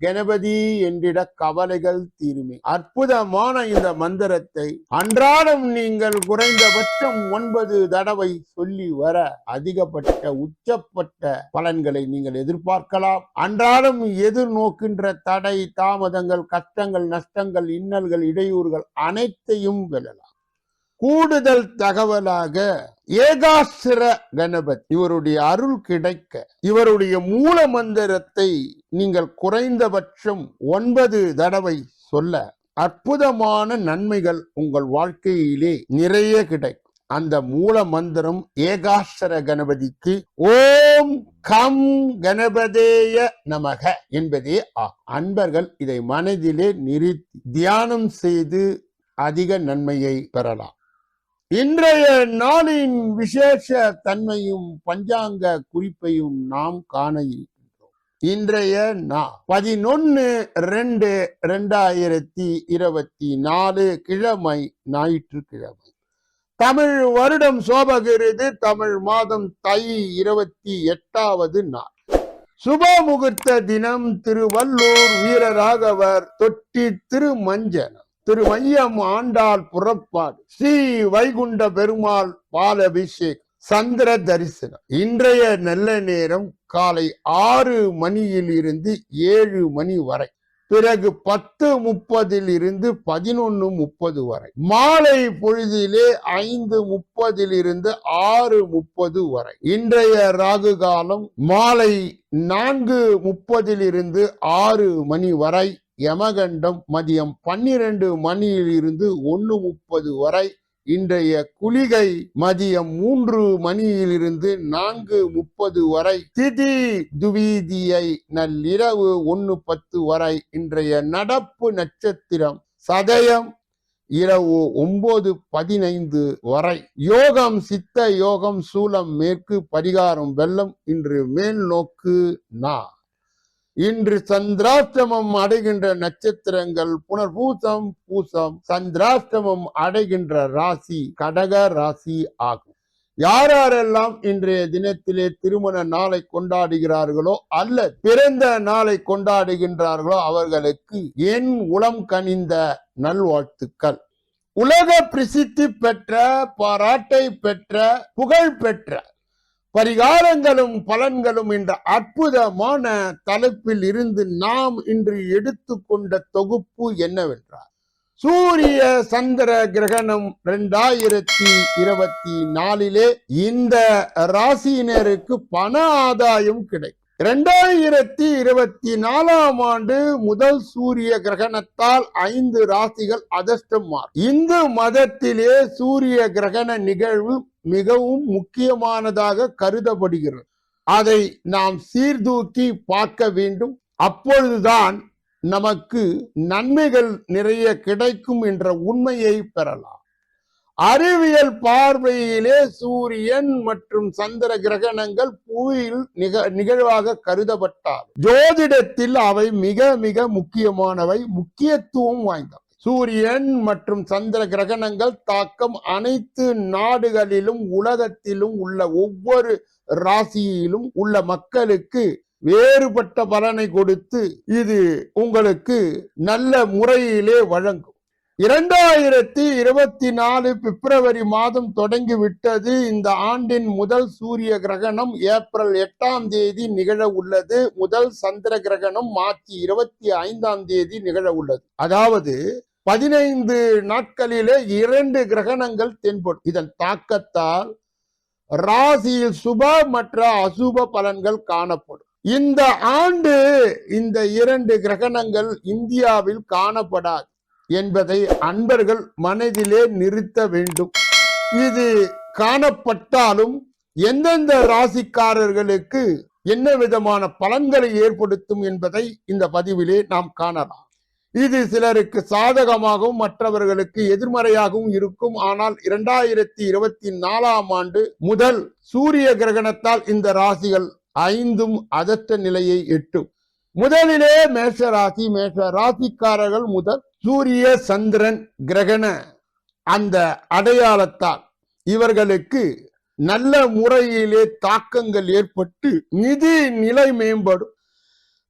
கணபதி என்றிட கவலைகள் தீருமே. அற்புதமான இந்த மந்திரத்தை அன்றாடம் நீங்கள் குறைந்தபட்சம் ஒன்பது தடவை சொல்லி வர அதிகப்பட்ட உச்சப்பட்ட பலன்களை நீங்கள் எதிர்பார்க்கலாம். அன்றாடம் எதிர்நோக்கின்ற தடை தாமதங்கள் கஷ்டங்கள் நஷ்டங்கள் இன்னல்கள் இடையூறுகள் அனைத்தையும் வெல்லலாம். கூடுதல் தகவலாக ஏகாசிர கணபதி இவருடைய அருள் கிடைக்க இவருடைய மூல மந்திரத்தை நீங்கள் குறைந்தபட்சம் ஒன்பது தடவை சொல்ல அற்புதமான நன்மைகள் உங்கள் வாழ்க்கையிலே நிறைய கிடைக்கும். அந்த மூல மந்திரம் ஏகாசர கணபதிக்கு ஓம் கம் கணபதேய நமக என்பதே ஆகும். அன்பர்கள் இதை மனதிலே நிறுத்தி தியானம் செய்து அதிக நன்மையை பெறலாம். இன்றைய நாளின் விசேஷ தன்மையும் பஞ்சாங்க குறிப்பையும் நாம் காண இருக்கின்றோம். இன்றைய நா பதினொன்னு ரெண்டு ரெண்டாயிரத்தி இருபத்தி நாலு கிழமை ஞாயிற்றுக்கிழமை. தமிழ் வருடம் சோபகிருது தமிழ் மாதம் தை இருபத்தி எட்டாவது நாள். சுப முகூர்த்த தினம் திருவள்ளூர் வீரராகவர் தொட்டி திருமஞ்சனம். திருமையம் ஆண்டாள் புறப்பாடு. ஸ்ரீ வைகுண்ட பெருமாள் பாலபிஷேக் சந்திர தரிசனம். இன்றைய நல்ல நேரம் காலை ஆறு மணியில் இருந்து ஏழு மணி வரை. பிறகு பத்து முப்பதில் இருந்து பதினொன்னு முப்பது வரை. மாலை பொழுதிலே ஐந்து முப்பதில் இருந்து ஆறு முப்பது வரை. இன்றைய ராகு காலம் மாலை நான்கு முப்பதில் இருந்து ஆறு மணி வரை. யமகண்டம் மதியம் பன்னிரண்டு மணியிலிருந்து ஒன்று முப்பது வரை. இன்றைய குளிகை மதியம் மூன்று மணியிலிருந்து நான்கு முப்பது வரை. திதி துவீதியை நள்ளிரவு ஒன்று பத்து வரை. இன்றைய நடப்பு நட்சத்திரம் சதயம் இரவு ஒன்பது பதினைந்து வரை. யோகம் சித்த யோகம் சூலம் மேற்கு பரிகாரம் வெள்ளம் இன்று மேல் நோக்கு நா. இன்று சந்திராஷ்டமம் அடைகின்ற நட்சத்திரங்கள் புனர்பூசம் பூசம் சந்திராஷ்டமம் அடைகின்ற ராசி கடக ராசி ஆகும். யாரெல்லாம் இன்றைய தினத்திலே திருமண நாளை கொண்டாடுகிறார்களோ அல்ல பிறந்த நாளை கொண்டாடுகின்றார்களோ அவர்களுக்கு என் உளம் கனிந்த நல்வாழ்த்துக்கள். உலக பிரசித்தி பெற்ற பாராட்டை பெற்ற புகழ் பெற்ற பரிகாரங்களும் பலன்களும் என்ற அற்புதமான தலைப்பில் இருந்து நாம் இன்று எடுத்துக்கொண்ட தொகுப்பு என்னவென்றால் சூரிய சந்திர கிரகணம் இரண்டாயிரத்தி இருபத்தி நாலிலே இந்த ராசியினருக்கு பண ஆதாயம் கிடைக்கும். இரண்டாயிரத்தி இருபத்தி நாலாம் ஆண்டு முதல் சூரிய கிரகணத்தால் ஐந்து ராசிகள் அதிர்ஷ்டம் மாறும் இந்து மதத்திலே சூரிய கிரகண நிகழ்வு மிகவும் முக்கியமானதாக கருதப்படுகிறது. அதை நாம் சீர்தூக்கி பார்க்க வேண்டும். அப்பொழுதுதான் நமக்கு நன்மைகள் நிறைய கிடைக்கும் என்ற உண்மையை பெறலாம். அறிவியல் பார்வையிலே சூரியன் மற்றும் சந்திர கிரகணங்கள் புவியில் நிக நிகழ்வாக கருதப்பட்டார் ஜோதிடத்தில் அவை மிக மிக முக்கியமானவை முக்கியத்துவம் வாய்ந்தவை. சூரியன் மற்றும் சந்திர கிரகணங்கள் தாக்கம் அனைத்து நாடுகளிலும் உலகத்திலும் உள்ள ஒவ்வொரு ராசியிலும் உள்ள மக்களுக்கு வேறுபட்ட பலனை கொடுத்து இது உங்களுக்கு நல்ல முறையிலே வழங்கும். இரண்டாயிரத்தி இருபத்தி நாலு பிப்ரவரி மாதம் தொடங்கி விட்டது இந்த ஆண்டின் முதல் சூரிய கிரகணம் ஏப்ரல் எட்டாம் தேதி நிகழ உள்ளது. முதல் சந்திர கிரகணம் மார்ச் இருபத்தி ஐந்தாம் தேதி நிகழ உள்ளது. அதாவது பதினைந்து நாட்களிலே இரண்டு கிரகணங்கள் தென்படும். இதன் தாக்கத்தால் ராசியில் சுப மற்ற அசுப பலன்கள் காணப்படும். இந்த ஆண்டு இந்த இரண்டு கிரகணங்கள் இந்தியாவில் காணப்படாது. என்பதை அன்பர்கள் மனதிலே நிறுத்த வேண்டும். இது காணப்பட்டாலும் எந்தெந்த ராசிக்காரர்களுக்கு என்ன விதமான பலன்களை ஏற்படுத்தும் என்பதை இந்த பதிவிலே நாம் காணலாம். இது சிலருக்கு சாதகமாகவும் மற்றவர்களுக்கு எதிர்மறையாகவும் இருக்கும். ஆனால் இரண்டாயிரத்தி இருபத்தி நாலாம் ஆண்டு முதல் சூரிய கிரகணத்தால் இந்த ராசிகள் ஐந்தும் அதற்ற நிலையை எட்டும். முதலிலே மேஷ ராசி மேஷ ராசிக்காரர்கள் முதல் சூரிய சந்திரன் கிரகண அந்த அடையாளத்தால் இவர்களுக்கு நல்ல முறையிலே தாக்கங்கள் ஏற்பட்டு நிதி நிலை மேம்படும்.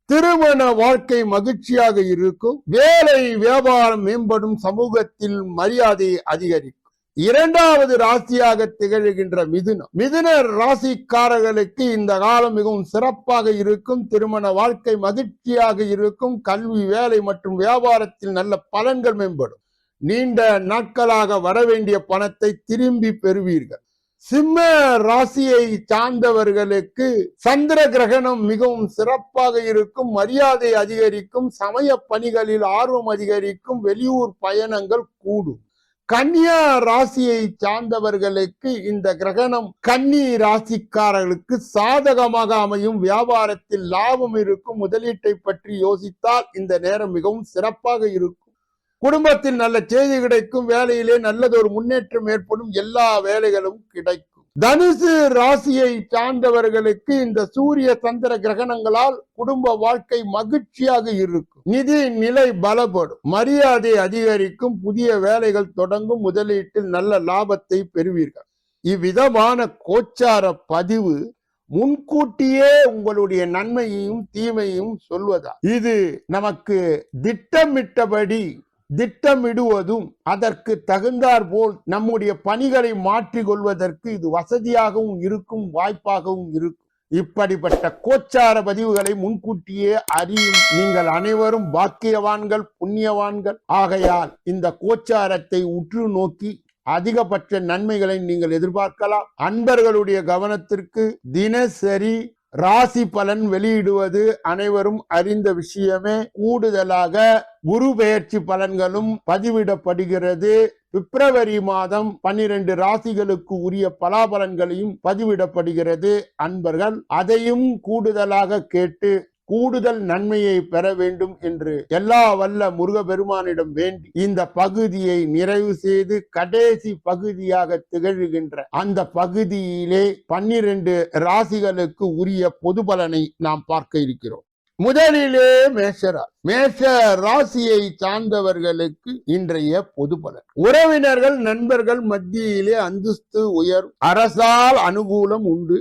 திருமண வாழ்க்கை மகிழ்ச்சியாக இருக்கும். வேலை வியாபாரம் மேம்படும். சமூகத்தில் மரியாதை அதிகரிக்கும். இரண்டாவது ராசியாக திகழ்கின்ற மிதுனம் மிதுன ராசிக்காரர்களுக்கு இந்த காலம் மிகவும் சிறப்பாக இருக்கும். திருமண வாழ்க்கை மகிழ்ச்சியாக இருக்கும். கல்வி வேலை மற்றும் வியாபாரத்தில் நல்ல பலன்கள் மேம்படும். நீண்ட நாட்களாக வர வேண்டிய பணத்தை திரும்பி பெறுவீர்கள். சிம்ம ராசியை சார்ந்தவர்களுக்கு சந்திர கிரகணம் மிகவும் சிறப்பாக இருக்கும். மரியாதை அதிகரிக்கும். சமய பணிகளில் ஆர்வம் அதிகரிக்கும். வெளியூர் பயணங்கள் கூடும். கன்னியா ராசியை சார்ந்தவர்களுக்கு இந்த கிரகணம் கன்னி ராசிக்காரர்களுக்கு சாதகமாக அமையும். வியாபாரத்தில் லாபம் இருக்கும். முதலீட்டை பற்றி யோசித்தால் இந்த நேரம் மிகவும் சிறப்பாக இருக்கும். குடும்பத்தில் நல்ல செய்தி கிடைக்கும். வேலையிலே நல்லதொரு முன்னேற்றம் ஏற்படும். எல்லா வேலைகளும் கிடைக்கும். தனுசு ராசியை சார்ந்தவர்களுக்கு இந்த சூரிய சந்திர கிரகணங்களால் குடும்ப வாழ்க்கை மகிழ்ச்சியாக இருக்கும். நிதி நிலை பலப்படும். மரியாதை அதிகரிக்கும். புதிய வேலைகள் தொடங்கும். முதலீட்டில் நல்ல லாபத்தை பெறுவீர்கள். இவ்விதமான கோச்சார பதிவு முன்கூட்டியே உங்களுடைய நன்மையையும் தீமையும் சொல்வதா? இது நமக்கு திட்டமிட்டபடி திட்டமிடுவதும் அதற்கு தகுந்தார் போல் நம்முடைய பணிகளை மாற்றிக் கொள்வதற்கு இது வசதியாகவும் இருக்கும் வாய்ப்பாகவும் இருக்கும். இப்படிப்பட்ட கோச்சார பதிவுகளை முன்கூட்டியே அறியும் நீங்கள் அனைவரும் பாக்கியவான்கள் புண்ணியவான்கள். ஆகையால் இந்த கோச்சாரத்தை உற்று நோக்கி அதிகபட்ச நன்மைகளை நீங்கள் எதிர்பார்க்கலாம். அன்பர்களுடைய கவனத்திற்கு தினசரி ராசி பலன் வெளியிடுவது அனைவரும் அறிந்த விஷயமே. கூடுதலாக குரு பெயர்ச்சி பலன்களும் பதிவிடப்படுகிறது. பிப்ரவரி மாதம் பன்னிரண்டு ராசிகளுக்கு உரிய பலாபலன்களையும் பதிவிடப்படுகிறது. அன்பர்கள் அதையும் கூடுதலாக கேட்டு கூடுதல் நன்மையை பெற வேண்டும் என்று எல்லா வல்ல முருகபெருமானிடம் வேண்டி இந்த பகுதியை நிறைவு செய்து கடைசி பகுதியாக திகழ்கின்ற அந்த பகுதியிலே பன்னிரண்டு ராசிகளுக்கு உரிய பொது பலனை நாம் பார்க்க இருக்கிறோம். முதலிலே மேஷரா மேஷ ராசியை சார்ந்தவர்களுக்கு இன்றைய பொது பலன். உறவினர்கள் நண்பர்கள் மத்தியிலே அந்தஸ்து உயர் அரசால் அனுகூலம் உண்டு.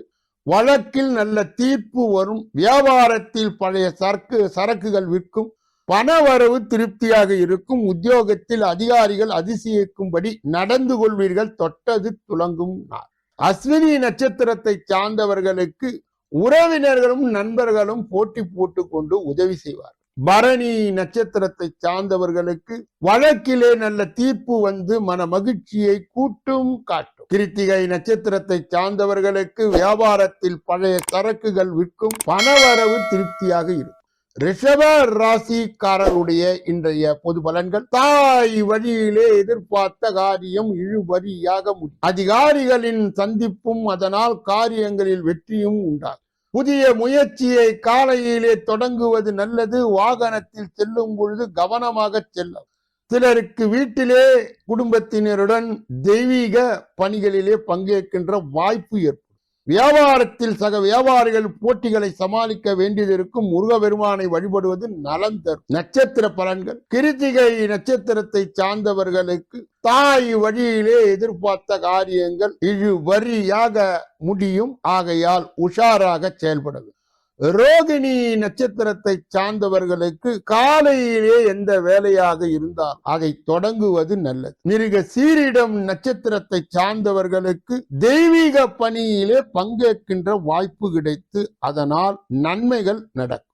வழக்கில் நல்ல தீர்ப்பு வரும். வியாபாரத்தில் பழைய சரக்கு சரக்குகள் விற்கும். பணவரவு திருப்தியாக இருக்கும். உத்தியோகத்தில் அதிகாரிகள் அதிசயிக்கும்படி நடந்து கொள்வீர்கள். தொட்டது துலங்கும் நாள். அஸ்வினி நட்சத்திரத்தை சார்ந்தவர்களுக்கு உறவினர்களும் நண்பர்களும் போட்டி போட்டு கொண்டு உதவி செய்வார் பரணி நட்சத்திரத்தை சார்ந்தவர்களுக்கு வழக்கிலே நல்ல தீர்ப்பு வந்து மன மகிழ்ச்சியை கூட்டும் காட்டும் கிருத்திகை நட்சத்திரத்தை சார்ந்தவர்களுக்கு வியாபாரத்தில் பழைய சரக்குகள் விற்கும் பணவரவு திருப்தியாக இருக்கும். ரிஷப ராசிக்காரருடைய இன்றைய பொது பலன்கள். தாய் வழியிலே எதிர்பார்த்த காரியம் இழுபறியாக முடியும். அதிகாரிகளின் சந்திப்பும் அதனால் காரியங்களில் வெற்றியும் உண்டாகும். புதிய முயற்சியை காலையிலே தொடங்குவது நல்லது. வாகனத்தில் செல்லும் பொழுது கவனமாக செல்லும் சிலருக்கு வீட்டிலே குடும்பத்தினருடன் தெய்வீக பணிகளிலே பங்கேற்கின்ற வாய்ப்பு ஏற்படும். வியாபாரத்தில் சக வியாபாரிகள் போட்டிகளை சமாளிக்க வேண்டியது இருக்கும் முருகபெருமானை வழிபடுவது நலம் தரும். நட்சத்திர பலன்கள். கிருத்திகை நட்சத்திரத்தை சார்ந்தவர்களுக்கு தாய் வழியிலே எதிர்பார்த்த காரியங்கள் இழுவரியாக முடியும். ஆகையால் உஷாராக செயல்படுது ரோகிணி நட்சத்திரத்தை சார்ந்தவர்களுக்கு காலையிலே எந்த வேலையாக இருந்தால் அதை தொடங்குவது நல்லது. மிருக சீரிடம் நட்சத்திரத்தை சார்ந்தவர்களுக்கு தெய்வீக பணியிலே பங்கேற்கின்ற வாய்ப்பு கிடைத்து அதனால் நன்மைகள் நடக்கும்.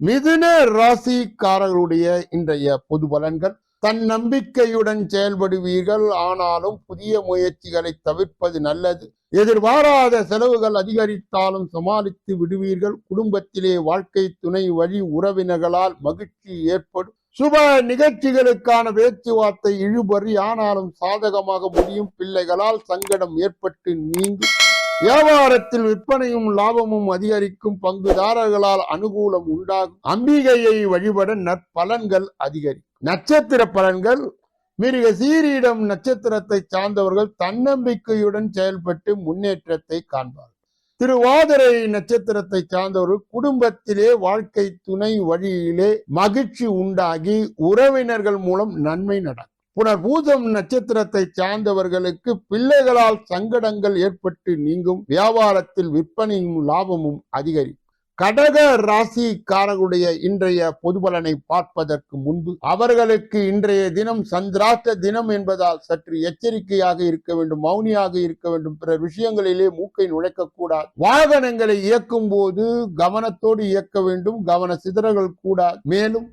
மிதுன ராசிக்காரர்களுடைய இன்றைய பொது பலன்கள் தன் நம்பிக்கையுடன் செயல்படுவீர்கள். ஆனாலும் புதிய முயற்சிகளை தவிர்ப்பது நல்லது. எதிர்பாராத செலவுகள் அதிகரித்தாலும் சமாளித்து விடுவீர்கள். குடும்பத்திலே வாழ்க்கை துணை வழி உறவினர்களால் மகிழ்ச்சி ஏற்படும். சுப நிகழ்ச்சிகளுக்கான பேச்சுவார்த்தை இழுபறி. ஆனாலும் சாதகமாக முடியும். பிள்ளைகளால் சங்கடம் ஏற்பட்டு நீங்கும். வியாபாரத்தில் விற்பனையும் லாபமும் அதிகரிக்கும் பங்குதாரர்களால் அனுகூலம் உண்டாகும். அம்பிகையை வழிபட நற்பலன்கள் அதிகரிக்கும் நட்சத்திர பலன்கள் மிருக சீரியிடம் நட்சத்திரத்தை சார்ந்தவர்கள் தன்னம்பிக்கையுடன் செயல்பட்டு முன்னேற்றத்தை காண்பார்கள் திருவாதிரை நட்சத்திரத்தை சார்ந்தவர்கள் குடும்பத்திலே வாழ்க்கை துணை வழியிலே மகிழ்ச்சி உண்டாகி உறவினர்கள் மூலம் நன்மை நடக்கும். புனர்பூதம் நட்சத்திரத்தை சார்ந்தவர்களுக்கு பிள்ளைகளால் சங்கடங்கள் ஏற்பட்டு நீங்கும் வியாபாரத்தில் விற்பனையும் லாபமும் அதிகரிக்கும். கடக ராசிக்காரர்களுடைய இன்றைய பொது பலனை பார்ப்பதற்கு முன்பு அவர்களுக்கு இன்றைய தினம் சந்திராத்த தினம் என்பதால் சற்று எச்சரிக்கையாக இருக்க வேண்டும் மௌனியாக இருக்க வேண்டும். பிற விஷயங்களிலே மூக்கை நுழைக்க கூடாது வாகனங்களை இயக்கும் போது கவனத்தோடு இயக்க வேண்டும் கவன சிதறல் கூடாது மேலும்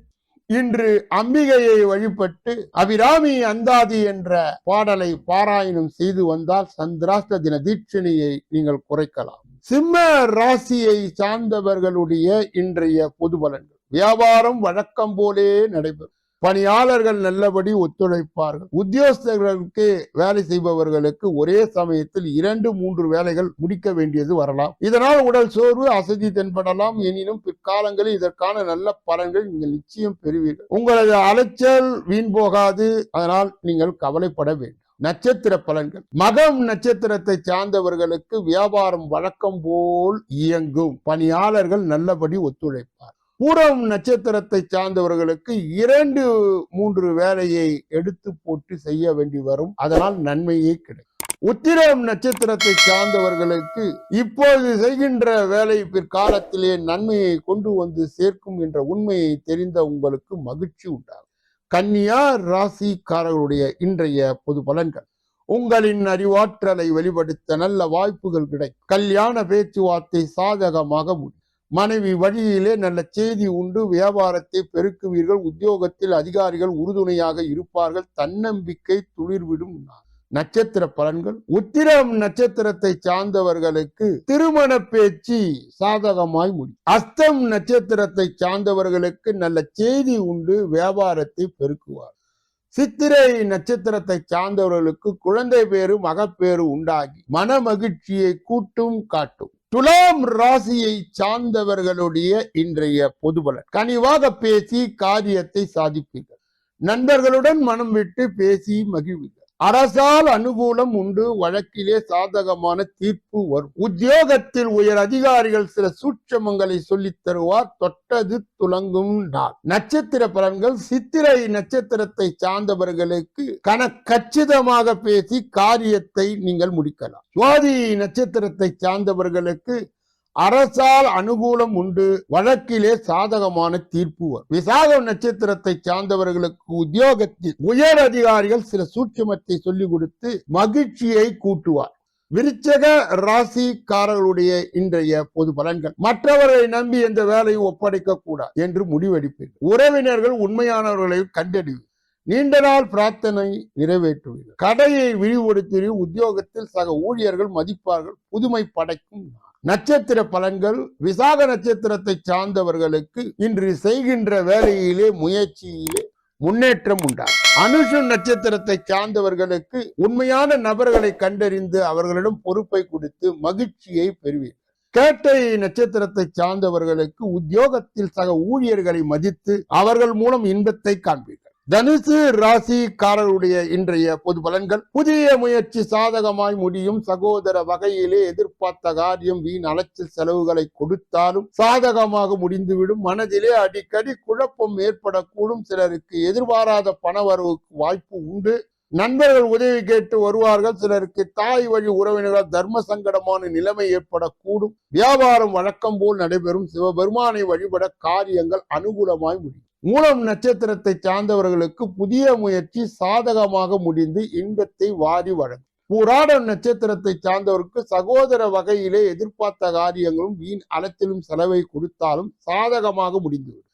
இன்று அம்பிகையை வழிபட்டு அபிராமி அந்தாதி என்ற பாடலை பாராயணம் செய்து வந்தால் சந்திராஷ்ட தின தீட்சணியை நீங்கள் குறைக்கலாம். சிம்ம ராசியை சார்ந்தவர்களுடைய இன்றைய பொது பலன்கள். வியாபாரம் வழக்கம் போலே நடைபெறும். பணியாளர்கள் நல்லபடி ஒத்துழைப்பார்கள். உத்தியோகஸ்தர்களுக்கு வேலை செய்பவர்களுக்கு ஒரே சமயத்தில் இரண்டு மூன்று வேலைகள் முடிக்க வேண்டியது வரலாம். இதனால் உடல் சோர்வு அசதி தென்படலாம். எனினும் பிற்காலங்களில் இதற்கான நல்ல பலன்கள் நீங்கள் நிச்சயம் பெறுவீர்கள். உங்களது அலைச்சல் வீண் போகாது. அதனால் நீங்கள் கவலைப்பட வேண்டும். நட்சத்திர பலன்கள். மகம் நட்சத்திரத்தை சார்ந்தவர்களுக்கு வியாபாரம் வழக்கம் போல் இயங்கும். பணியாளர்கள் நல்லபடி ஒத்துழைப்பார் பூரம் நட்சத்திரத்தை சார்ந்தவர்களுக்கு இரண்டு மூன்று வேலையை எடுத்து போட்டு செய்ய வேண்டி வரும். அதனால் நன்மையே கிடைக்கும். உத்திரம் நட்சத்திரத்தை சார்ந்தவர்களுக்கு இப்போது செய்கின்ற வேலை பிற்காலத்திலே நன்மையை கொண்டு வந்து சேர்க்கும் என்ற உண்மையை தெரிந்த உங்களுக்கு மகிழ்ச்சி உண்டாகும். கன்னியா ராசிக்காரர்களுடைய இன்றைய பொது பலன்கள். உங்களின் அறிவாற்றலை வெளிப்படுத்த நல்ல வாய்ப்புகள் கிடைக்கும். கல்யாண பேச்சுவார்த்தை சாதகமாக முடியும். மனைவி வழியிலே நல்ல செய்தி உண்டு. வியாபாரத்தை பெருக்குவீர்கள். உத்தியோகத்தில் அதிகாரிகள் உறுதுணையாக இருப்பார்கள். தன்னம்பிக்கை துளிர்விடும் நட்சத்திர பலன்கள். உத்திரம் நட்சத்திரத்தை சார்ந்தவர்களுக்கு திருமண பேச்சு சாதகமாய் முடியும். அஸ்தம் நட்சத்திரத்தை சார்ந்தவர்களுக்கு நல்ல செய்தி உண்டு. வியாபாரத்தை பெருக்குவார். சித்திரை நட்சத்திரத்தை சார்ந்தவர்களுக்கு குழந்தை பேரு மகப்பேறு உண்டாகி மன மகிழ்ச்சியை கூட்டும் காட்டும். துலாம் ராசியை சார்ந்தவர்களுடைய இன்றைய பொதுபலன் கனிவாக பேசி காரியத்தை சாதிப்பீர்கள். நண்பர்களுடன் மனம் விட்டு பேசி மகிழ்வீர்கள். அரசால் அனுகூலம் உண்டு. வழக்கிலே சாதகமான தீர்ப்பு வரும். உத்தியோகத்தில் உயர் அதிகாரிகள் சில சூட்சமங்களை சொல்லித் தருவார். தொட்டது துலங்கும் நாள். நட்சத்திர பலன்கள் சித்திரை நட்சத்திரத்தை சார்ந்தவர்களுக்கு கணக்கச்சிதமாக பேசி காரியத்தை நீங்கள் முடிக்கலாம். சுவாதி நட்சத்திரத்தை சார்ந்தவர்களுக்கு அரசால் அனுகூலம் உண்டு. வழக்கிலே சாதகமான தீர்ப்பு வரும். விசாகம் நட்சத்திரத்தை சார்ந்தவர்களுக்கு உத்தியோகத்தில் உயர் அதிகாரிகள் சில சூட்சமத்தை சொல்லிக் கொடுத்து மகிழ்ச்சியை கூட்டுவார். விருச்சக ராசிக்காரர்களுடைய இன்றைய பொது பலன்கள். மற்றவர்களை நம்பி எந்த வேலையும் ஒப்படைக்க கூடாது என்று முடிவெடுப்பீர்கள். உறவினர்கள் உண்மையானவர்களை கண்டறிவு நீண்ட நாள் பிரார்த்தனை நிறைவேற்றுவீர்கள். கடையை விரிவுபடுத்தி உத்தியோகத்தில் சக ஊழியர்கள் மதிப்பார்கள். புதுமை படைக்கும் நாள். நட்சத்திர பலன்கள் விசாக நட்சத்திரத்தை சார்ந்தவர்களுக்கு இன்று செய்கின்ற வேலையிலே முயற்சியிலே முன்னேற்றம் உண்டாகும். அனுஷ நட்சத்திரத்தை சார்ந்தவர்களுக்கு உண்மையான நபர்களை கண்டறிந்து அவர்களிடம் பொறுப்பை கொடுத்து மகிழ்ச்சியை பெறுவீர்கள். கேட்டை நட்சத்திரத்தை சார்ந்தவர்களுக்கு உத்தியோகத்தில் சக ஊழியர்களை மதித்து அவர்கள் மூலம் இன்பத்தை காண்பீர்கள். தனுசு ராசிக்காரருடைய இன்றைய பொது பலன்கள். புதிய முயற்சி சாதகமாய் முடியும். சகோதர வகையிலே எதிர்பார்த்த காரியம் வீண் அலைச்சல் செலவுகளை கொடுத்தாலும் சாதகமாக முடிந்துவிடும். மனதிலே அடிக்கடி குழப்பம் ஏற்படக்கூடும். சிலருக்கு எதிர்பாராத பணவரவுக்கு வாய்ப்பு உண்டு. நண்பர்கள் உதவி கேட்டு வருவார்கள். சிலருக்கு தாய் வழி உறவினர்கள் தர்ம சங்கடமான நிலைமை ஏற்படக்கூடும். வியாபாரம் வழக்கம் போல் நடைபெறும். சிவபெருமானை வழிபட காரியங்கள் அனுகூலமாய் முடியும். மூலம் நட்சத்திரத்தை சார்ந்தவர்களுக்கு புதிய முயற்சி சாதகமாக முடிந்து இன்பத்தை வாரி வழங்கும். பூராடம் நட்சத்திரத்தை சார்ந்தவருக்கு சகோதர வகையிலே எதிர்பார்த்த காரியங்களும் வீண் அலத்திலும் செலவை கொடுத்தாலும் சாதகமாக முடிந்துவிடும்.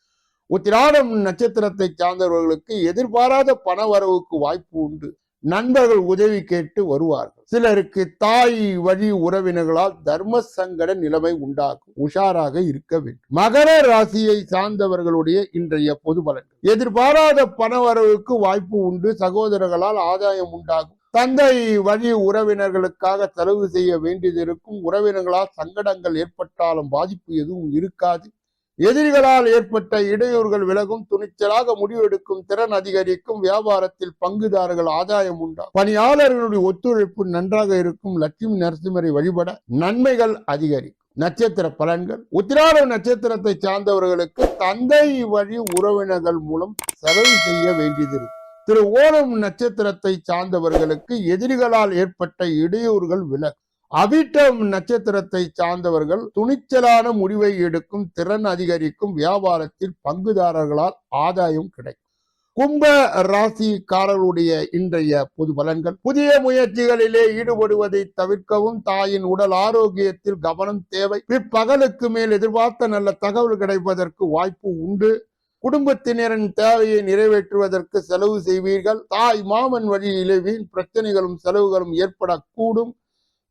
உத்திராடம் நட்சத்திரத்தை சார்ந்தவர்களுக்கு எதிர்பாராத பண வரவுக்கு வாய்ப்பு உண்டு. நண்பர்கள் உதவி கேட்டு வருவார்கள். சிலருக்கு தாய் வழி உறவினர்களால் தர்ம சங்கட நிலைமை உண்டாகும். உஷாராக இருக்க வேண்டும். மகர ராசியை சார்ந்தவர்களுடைய இன்றைய பொது பலன்கள். எதிர்பாராத பண வரவுக்கு வாய்ப்பு உண்டு. சகோதரர்களால் ஆதாயம் உண்டாகும். தந்தை வழி உறவினர்களுக்காக செலவு செய்ய வேண்டியது இருக்கும். உறவினர்களால் சங்கடங்கள் ஏற்பட்டாலும் பாதிப்பு எதுவும் இருக்காது. எதிரிகளால் ஏற்பட்ட இடையூறுகள் விலகும் துணிச்சலாக முடிவெடுக்கும் திறன் அதிகரிக்கும் வியாபாரத்தில் பங்குதாரர்கள் ஆதாயம் உண்டாகும் பணியாளர்களுடைய ஒத்துழைப்பு நன்றாக இருக்கும் லட்சுமி நரசிம்மரை வழிபட நன்மைகள் அதிகரிக்கும். நட்சத்திர பலன்கள். உத்திராட நட்சத்திரத்தை சார்ந்தவர்களுக்கு தந்தை வழி உறவினர்கள் மூலம் செலவு செய்ய வேண்டியது இருக்கும் திரு ஓணம் நட்சத்திரத்தை சார்ந்தவர்களுக்கு எதிரிகளால் ஏற்பட்ட இடையூறுகள் விலகும். அவிட்டம் நட்சத்திரத்தை சார்ந்தவர்கள் துணிச்சலான முடிவை எடுக்கும் திறன் அதிகரிக்கும் வியாபாரத்தில் பங்குதாரர்களால் ஆதாயம் கிடைக்கும். கும்ப ராசிக்காரர்களுடைய இன்றைய பொது பலன்கள். புதிய முயற்சிகளிலே ஈடுபடுவதை தவிர்க்கவும் தாயின் உடல் ஆரோக்கியத்தில் கவனம் தேவை. பிற்பகலுக்கு மேல் எதிர்பார்த்த நல்ல தகவல் கிடைப்பதற்கு வாய்ப்பு உண்டு. குடும்பத்தினரின் தேவையை நிறைவேற்றுவதற்கு செலவு செய்வீர்கள். தாய் மாமன் வழியிலே வீண் பிரச்சனைகளும் செலவுகளும் ஏற்படக்கூடும்.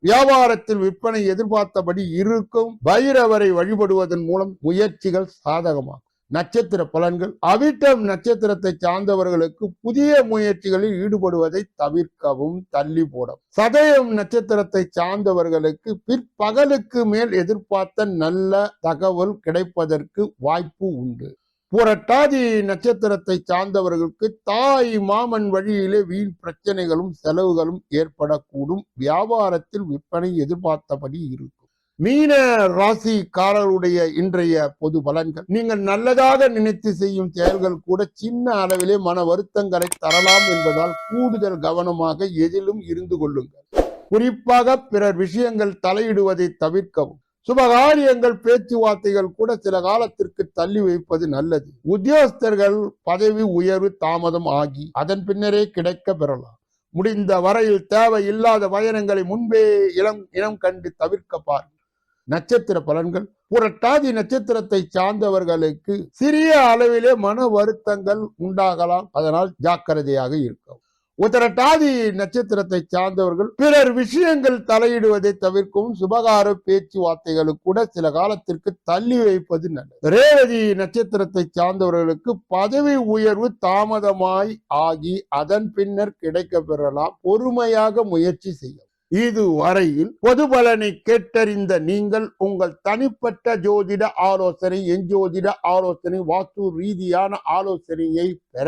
வியாபாரத்தில் விற்பனை எதிர்பார்த்தபடி இருக்கும் பைரவரை வழிபடுவதன் மூலம் முயற்சிகள் சாதகமாகும். நட்சத்திர பலன்கள் அவிட்டம் நட்சத்திரத்தை சார்ந்தவர்களுக்கு புதிய முயற்சிகளில் ஈடுபடுவதை தவிர்க்கவும் தள்ளி போடும் சதயம் நட்சத்திரத்தை சார்ந்தவர்களுக்கு பிற்பகலுக்கு மேல் எதிர்பார்த்த நல்ல தகவல் கிடைப்பதற்கு வாய்ப்பு உண்டு. புரட்டாதி நட்சத்திரத்தை சார்ந்தவர்களுக்கு தாய் மாமன் வழியிலே வீண் பிரச்சனைகளும் செலவுகளும் ஏற்படக்கூடும். வியாபாரத்தில் விற்பனை எதிர்பார்த்தபடி இருக்கும். மீன ராசிக்காரருடைய இன்றைய பொது பலன்கள். நீங்கள் நல்லதாக நினைத்து செய்யும் செயல்கள் கூட சின்ன அளவிலே மன வருத்தங்களை தரலாம் என்பதால் கூடுதல் கவனமாக எதிலும் இருந்து கொள்ளுங்கள். குறிப்பாக பிறர் விஷயங்கள் தலையிடுவதை தவிர்க்கவும். சுபகாரியங்கள் பேச்சுவார்த்தைகள் கூட சில காலத்திற்கு தள்ளி வைப்பது நல்லது. உத்தியோகஸ்தர்கள் பதவி உயர்வு தாமதம் ஆகி அதன் பின்னரே கிடைக்க பெறலாம். முடிந்த வரையில் தேவை இல்லாத பயணங்களை முன்பே இளம் இனம் கண்டு தவிர்க்க பாருங்கள். நட்சத்திர பலன்கள். புரட்டாதி நட்சத்திரத்தை சார்ந்தவர்களுக்கு சிறிய அளவிலே மன வருத்தங்கள் உண்டாகலாம். அதனால் ஜாக்கிரதையாக இருக்கும் உத்தரட்டாதி நட்சத்திரத்தை சார்ந்தவர்கள் பிறர் விஷயங்கள் தலையிடுவதை தவிர்க்கவும் சுபகார பேச்சுவார்த்தைகளுக்கு கூட சில காலத்திற்கு தள்ளி வைப்பது நல்லது. ரேவதி நட்சத்திரத்தை சார்ந்தவர்களுக்கு பதவி உயர்வு தாமதமாய் ஆகி அதன் பின்னர் கிடைக்க பெறலாம். பொறுமையாக முயற்சி செய்யும் இதுவரையில் பொது பலனை கேட்டறிந்த நீங்கள் உங்கள் தனிப்பட்ட ஜோதிட ஆலோசனை எஞ்சோதிட ஆலோசனை வாஸ்து ரீதியான ஆலோசனையை பெற